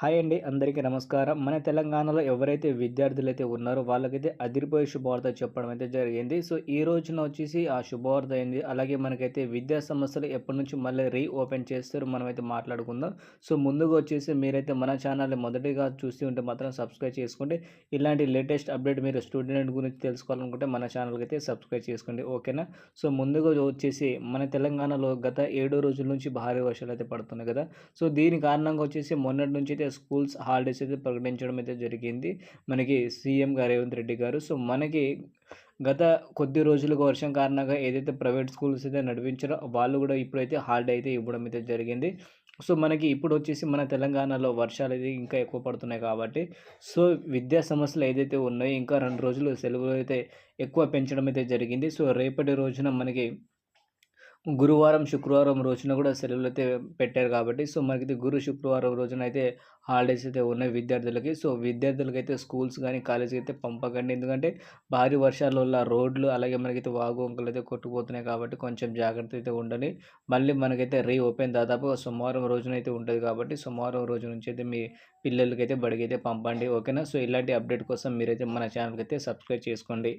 Hi అండి అందరికీ నమస్కారం. మన తెలంగాణలో ఎవరైతే విద్యార్థులు అయితే ఉన్నారో వాళ్ళకైతే అదిరిపోయే శుభవార్త చెప్పడం అయితే జరిగింది. సో ఈ రోజున వచ్చేసి ఆ శుభవార్త అయింది అలాగే మనకైతే విద్యా సంస్థలు ఎప్పటి నుంచి మళ్ళీ రీ ఓపెన్ చేస్తారు? మనమైతే మాట్లాడుకుందాం. సో ముందుగా వచ్చేసి మీరైతే మన ఛానల్ని మొదటిగా చూస్తూ ఉంటే మాత్రం సబ్స్క్రైబ్ చేసుకోండి. ఇలాంటి లేటెస్ట్ అప్డేట్ మీరు స్టూడెంట్ గురించి తెలుసుకోవాలనుకుంటే మన ఛానల్కి అయితే సబ్స్క్రైబ్ చేసుకోండి. ఓకేనా? సో ముందుగా వచ్చేసి మన తెలంగాణలో గత ఏడు రోజుల నుంచి భారీ వర్షాలు అయితే పడుతున్నాయి కదా. సో దీని కారణంగా వచ్చేసి మొన్నటి నుంచి అయితే స్కూల్స్ హాలిడేస్ అయితే ప్రకటించడం అయితే జరిగింది. మనకి సీఎం గారు రేవంత్ రెడ్డి గారు. సో మనకి గత కొద్ది రోజులుగా వర్షం కారణంగా ఏదైతే ప్రైవేట్ స్కూల్స్ అయితే నడిపించారో వాళ్ళు కూడా ఇప్పుడైతే హాలిడే అయితే ఇవ్వడం అయితే జరిగింది. సో మనకి ఇప్పుడు వచ్చేసి మన తెలంగాణలో వర్షాలు అయితే ఇంకా ఎక్కువ పడుతున్నాయి కాబట్టి సో విద్యా సమస్యలు ఏదైతే ఉన్నాయో ఇంకా రెండు రోజులు సెలవులు అయితే ఎక్కువ పెంచడం అయితే జరిగింది. సో రేపటి రోజున మనకి గురువారం శుక్రవారం రోజున కూడా సెలవులు అయితే పెట్టారు కాబట్టి సో మనకి గురు శుక్రవారం రోజున అయితే హాలిడేస్ అయితే ఉన్నాయి విద్యార్థులకి. సో విద్యార్థులకి అయితే స్కూల్స్ కానీ కాలేజీకి అయితే పంపకండి. ఎందుకంటే భారీ వర్షాల వల్ల రోడ్లు అలాగే మనకైతే వాగు వంకలు అయితే కొట్టుకుపోతున్నాయి కాబట్టి కొంచెం జాగ్రత్త అయితే ఉండాలి. మళ్ళీ మనకైతే రీ ఓపెన్ దాదాపు సోమవారం రోజున అయితే ఉంటుంది కాబట్టి సోమవారం రోజు నుంచి అయితే మీ పిల్లలకి అయితే బడికి అయితే పంపండి. ఓకేనా? సో ఇలాంటి అప్డేట్ కోసం మీరైతే మన ఛానల్కి అయితే సబ్స్క్రైబ్ చేసుకోండి.